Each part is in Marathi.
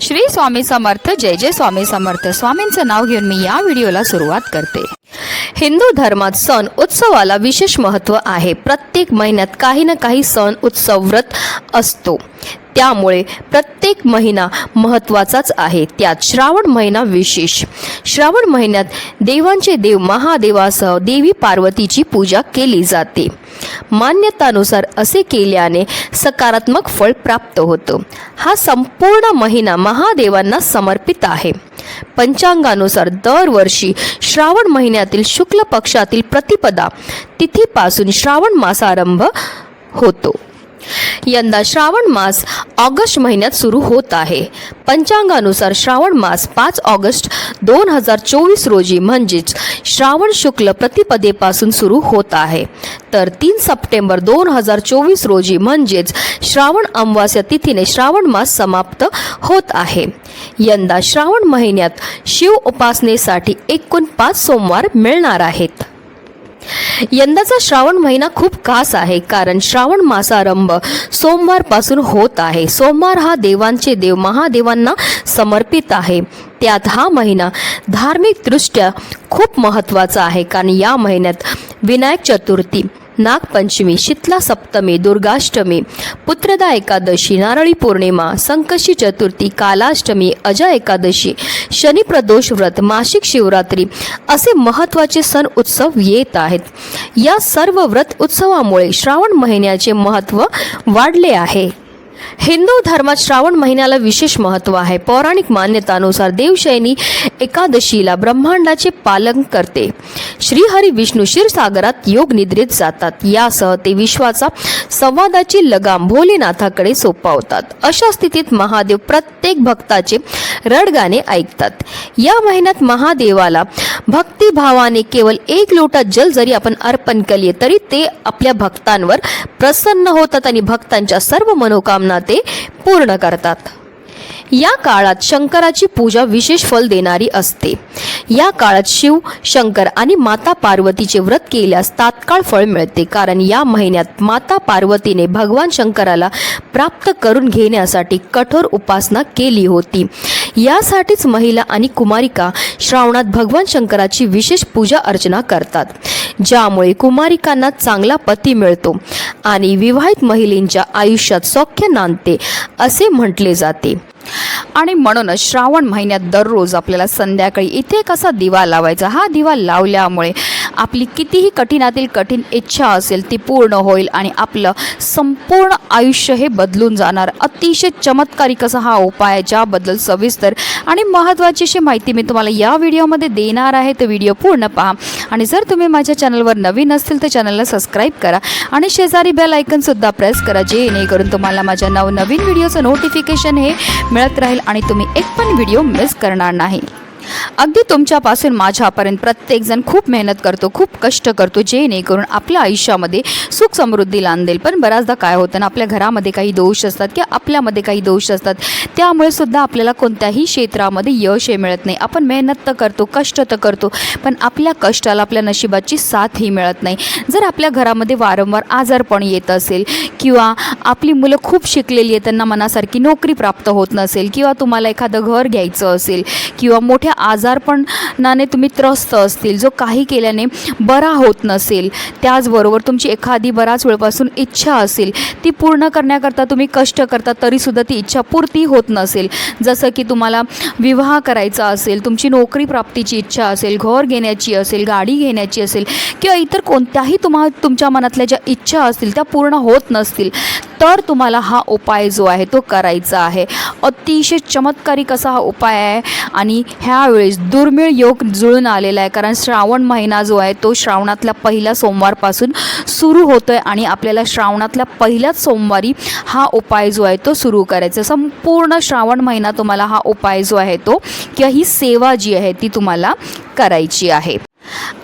श्री स्वामी समर्थ जय जय स्वामी समर्थ. स्वामींचं नाव घेऊन मी या व्हिडिओला सुरुवात करते. हिंदू धर्मात सण उत्सवाला विशेष महत्त्व आहे. प्रत्येक महिन्यात काही ना काही सण उत्सव व्रत असतो. त्यामुळे प्रत्येक महिना महत्त्वाचाच आहे. त्यात श्रावण महिना विशेष. श्रावण महिन्यात देवांचे देव महादेवासह देवी पार्वतीची पूजा केली जाते. मान्यतानुसार असे केल्याने सकारात्मक फळ प्राप्त होतं. हा संपूर्ण महिना महादेवांना समर्पित आहे. पंचांगानुसार दरवर्षी श्रावण महिन्यातील शुक्ल पक्षातील प्रतिपदा तिथीपासून श्रावण मासारंभ होतो. यंदा श्रावण मास ऑगस्ट महिन्यात सुरू होत आहे. पंचांगानुसार श्रावण मास पाच ऑगस्ट दोन हजार चोवीस रोजी म्हणजेच श्रावण शुक्ल प्रतिपदेपासून सुरू होत आहे. तर तीन सप्टेंबर दोन हजार चोवीस रोजी म्हणजेच श्रावण अमावास्या तिथीने श्रावण मास समाप्त होत आहे. यंदा श्रावण महिन्यात शिव उपासनेसाठी एकूण पाच सोमवार मिळणार आहेत. यंदाचा श्रावण महिना खूप खास आहे कारण श्रावण मासारंभ सोमवारपासून होत आहे. सोमवार हा देवांचे देव महादेवांना समर्पित आहे. त्यात हा महिना धार्मिकदृष्ट्या खूप महत्त्वाचा आहे कारण या महिन्यात विनायक चतुर्थी नागपंचमी शीतला सप्तमी दुर्गाष्टमी पुत्रदा एकादशी नारळी पौर्णिमा संकशी चतुर्थी कालाष्टमी अजा एकादशी शनिप्रदोष व्रत मासिक शिवरात्री असे महत्त्वाचे सण उत्सव येत आहेत. या सर्व व्रत उत्सवामुळे श्रावण महिन्याचे महत्त्व वाढले आहे. हिंदू धर्मात श्रावण महिन्याला विशेष महत्त्व आहे. पौराणिक मान्यतानुसार देवशयनी एकादशीला ब्रह्मांडाचे पालन करते. श्रीहरी विष्णू क्षीरसागरात योग निद्रेत जातात. यासह ते विश्वाचा संवादाची लगाम भोलेनाथाकडे सोपावतात. अशा स्थितीत महादेव प्रत्येक भक्ताचे रडगाणे ऐकतात. या महिन्यात महादेवाला भक्तिभावाने केवळ एक लोटा जल जरी आपण अर्पण केले तरी ते आपल्या भक्तांवर प्रसन्न होतात आणि भक्तांच्या सर्व मनोकामना ते पूर्ण करतात. या काळात शंकराची पूजा विशेष फल देणारी असते. या काळात शिव शंकर आणि माता पार्वतीचे व्रत केल्यास तात्काळ फळ मिळते. कारण या महिन्यात माता पार्वतीने भगवान शंकराला प्राप्त करून घेण्यासाठी कठोर उपासना केली होती. यासाठीच महिला आणि कुमारिका श्रावणात भगवान शंकराची विशेष पूजा अर्चना करतात ज्यामुळे कुमारिकांना चांगला पती मिळतो आणि विवाहित महिलेंच्या आयुष्यात सौख्य नांदते असे म्हटले जाते. आणि म्हणूनच श्रावण महिन्यात दररोज आपल्याला संध्याकाळी इथे कसा दिवा लावायचा. हा दिवा लावल्यामुळे आपली कितीही कठीणातील कठीण इच्छा असेल ती पूर्ण होईल आणि आपलं संपूर्ण आयुष्य हे बदलून जाणार. अतिशय चमत्कारिक असा हा उपाय आहे ज्याबद्दल सविस्तर आणि महत्त्वाची अशी माहिती मी तुम्हाला या व्हिडिओमध्ये देणार आहे. तर व्हिडिओ पूर्ण पहा. आणि जर तुम्ही माझ्या चॅनलवर नवीन असतील तर चॅनलला सबस्क्राईब करा आणि शेजारी बेल आयकनसुद्धा प्रेस करा जेणेकरून तुम्हाला माझ्या नवनवीन व्हिडिओचं नोटिफिकेशन हे मिळत राहील आणि तुम्ही एक पण व्हिडिओ मिस करणार नाही. अगदी तुमच्यापासून माझ्यापर्यंत प्रत्येकजण खूप मेहनत करतो खूप कष्ट करतो जेणेकरून आपल्या आयुष्यामध्ये सुख समृद्धी लांदेल पण बऱ्याचदा काय होतं ना आपल्या घरामध्ये काही दोष असतात किंवा आपल्यामध्ये काही दोष असतात त्यामुळे सुद्धा आपल्याला कोणत्याही क्षेत्रामध्ये यश हे मिळत नाही. आपण मेहनत तर करतो कष्ट तर करतो पण आपल्या कष्टाला आपल्या नशिबाची साथही मिळत नाही. जर आपल्या घरामध्ये वारंवार आजारपण येत असेल किंवा आपली मुलं खूप शिकलेली आहेत त्यांना मनासारखी नोकरी प्राप्त होत नसेल किंवा तुम्हाला एखादं घर घ्यायचं असेल किंवा मोठ्या आजारपणाने तुम्ही त्रस्त असतील. जो काही केल्याने बरा होत नसेल त्याचबरोबर तुमची एखादी बराच वेळपासून इच्छा असेल ती पूर्ण करण्याकरता तुम्ही कष्ट करता तरीसुद्धा ती इच्छा पूर्ती होत नसेल. जसं की तुम्हाला विवाह करायचा असेल तुमची नोकरी प्राप्तीची इच्छा असेल घर घेण्याची असेल गाडी घेण्याची असेल किंवा इतर कोणत्याही तुम्हा तुमच्या मनातल्या ज्या इच्छा असतील त्या पूर्ण होत नसतील. तर तुम्हाला हा उपाय जो आहे तो करायचा आहे. अतिशय चमत्कारिक असा हा उपाय आहे आणि ह्यावेळेस दुर्मिळ योग जुळून आलेला आहे. कारण श्रावण महिना जो आहे तो श्रावणातल्या पहिल्या सोमवारपासून सुरू होतो आहे आणि आपल्याला श्रावणातल्या पहिल्याच सोमवारी हा उपाय जो आहे तो सुरू करायचा संपूर्ण श्रावण महिना तुम्हाला हा उपाय जो आहे तो किंवा ही सेवा जी आहे ती तुम्हाला करायची आहे.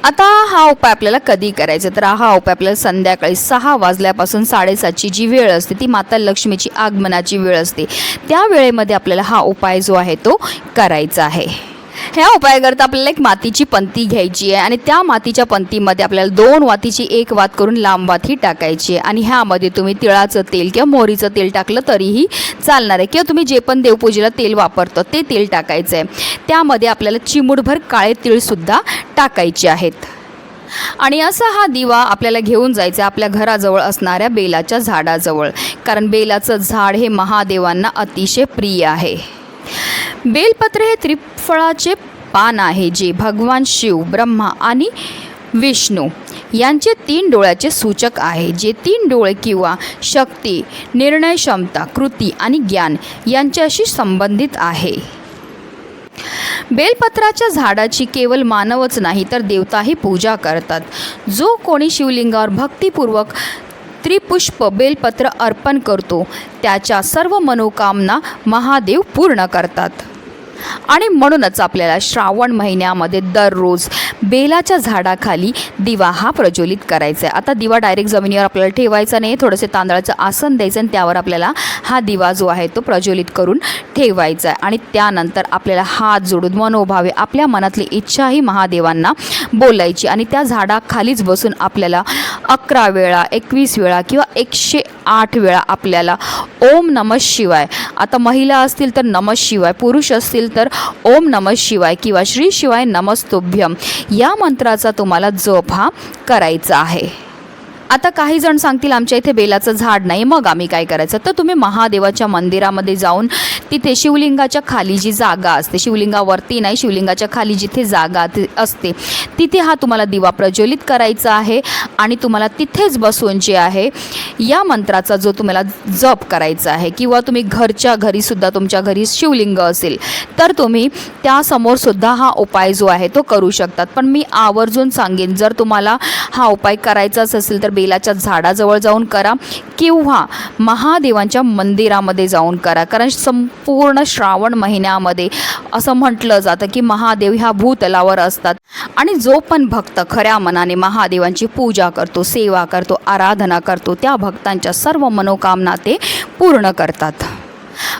आता हा उपाय आपल्याला कधी करायचा? तर हा उपाय आपल्याला संध्याकाळी सहा वाजल्यापासून साडेसातची जी वेळ असते ती माता लक्ष्मीची आगमनाची वेळ असते. त्या वेळेमध्ये आपल्याला हा उपाय जो आहे तो करायचा आहे. ह्या उपायाकरता आपल्याला एक मातीची पंती घ्यायची आहे आणि त्या मातीच्या पंतीमध्ये आपल्याला दोन वातीची एक वात करून लांब वात ही टाकायची आहे. आणि ह्यामध्ये तुम्ही तिळाचं तेल किंवा मोहरीचं तेल टाकलं तरीही चालणार आहे. किंवा तुम्ही जे पण देवपूजेला तेल वापरतो ते तेल टाकायचं आहे. त्यामध्ये आपल्याला चिमूटभर काळे तिळसुद्धा टाकायचे आहेत. आणि असा हा दिवा आपल्याला घेऊन जायचा आहे आपल्या घराजवळ असणाऱ्या बेलाच्या झाडाजवळ. कारण बेलाचं झाड हे महादेवांना अतिशय प्रिय आहे. बेलपत्र हे त्रिफळाचे पान आहे जे भगवान शिव ब्रह्मा आणि विष्णू यांचे तीन डोळ्याचे सूचक आहे जे तीन डोळे किंवा शक्ती निर्णय क्षमता कृती आणि ज्ञान यांच्याशी संबंधित आहे. बेलपत्राच्या झाडाची केवळ मानवच नाही तर देवताही पूजा करतात. जो कोणी शिवलिंगावर भक्तिपूर्वक त्रिपुष्प बेलपत्र अर्पण करतो त्याच्या सर्व मनोकामना महादेव पूर्ण करतात. आणि म्हणूनच आपल्याला श्रावण महिन्यामध्ये दररोज बेलाच्या झाडाखाली दिवा हा प्रज्वलित करायचा आहे. आता दिवा डायरेक्ट जमिनीवर आपल्याला ठेवायचा नाही थोडंसं तांदळाचं आसन द्यायचं आणि त्यावर आपल्याला हा दिवा जो आहे तो प्रज्वलित करून ठेवायचा आहे. आणि त्यानंतर आपल्याला हात जोडून मनोभावे आपल्या मनातली इच्छाही महादेवांना बोलायची. आणि त्या झाडाखालीच बसून आपल्याला अकरा वेळा एकवीस वेळा किंवा एकशे आठ वेळा आपल्याला ओम नमः शिवाय आता महिला असतील तर नमः शिवाय पुरुष असतील तर ओम नमः शिवाय किंवा श्री शिवाय नमस्तुभ्यम या मंत्राचा तुम्हाला जप हा करायचा आहे. आता काही जण सांगतील आमच्या इथे बेलाचं झाड नाही मग आम्ही काय करायचं? तर तुम्ही महादेवाच्या मंदिरामध्ये जाऊन तिथे शिवलिंगाच्या खाली जी जागा असते शिवलिंगावरती नाही शिवलिंगाच्या खाली जिथे जागा असते तिथे हा तुम्हाला दिवा प्रज्वलित करायचा आहे आणि तुम्हाला तिथेच बसून जे आहे या मंत्राचा जो तुम्हाला जप करायचा आहे किंवा तुम्ही घरच्या घरीसुद्धा तुमच्या घरी शिवलिंग असेल तर तुम्ही त्यासमोरसुद्धा हा उपाय जो आहे तो करू शकतात. पण मी आवर्जून सांगेन जर तुम्हाला हा उपाय करायचाच असेल तर बेलाच्या झाडाजवळ जाऊन करा किंवा महादेवांच्या मंदिरामध्ये जाऊन करा. कारण संपूर्ण श्रावण महिन्यामध्ये असं म्हटलं जातं की महादेव ह्या भूतलावर असतात. आणि जो पण भक्त खऱ्या मनाने महादेवांची पूजा करतो सेवा करतो आराधना करतो त्या भक्तांच्या सर्व मनोकामना ते पूर्ण करतात.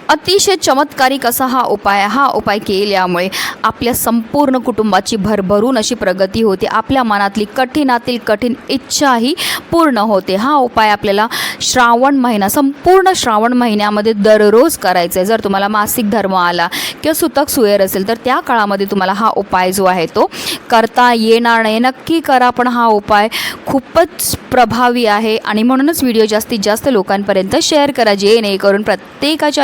अतिशय चमत्कारिक असा हा उपाय हा उपाय केल्यामुळे आपल्या संपूर्ण कुटुंबाची भरभरून अशी प्रगती होते. आपल्या मनातली कठीणातील कठीण इच्छाही पूर्ण होते. हा उपाय आपल्याला श्रावण महिना संपूर्ण श्रावण महिन्यामध्ये दररोज करायचा आहे. जर तुम्हाला मासिक धर्म आला किंवा सुतक सुयर असेल तर त्या काळामध्ये तुम्हाला हा उपाय जो आहे तो करता येणार नाही. नक्की करा पण हा उपाय खूपच प्रभावी आहे. आणि म्हणूनच व्हिडिओ जास्तीत जास्त लोकांपर्यंत शेअर करा जेणेकरून प्रत्येकाच्या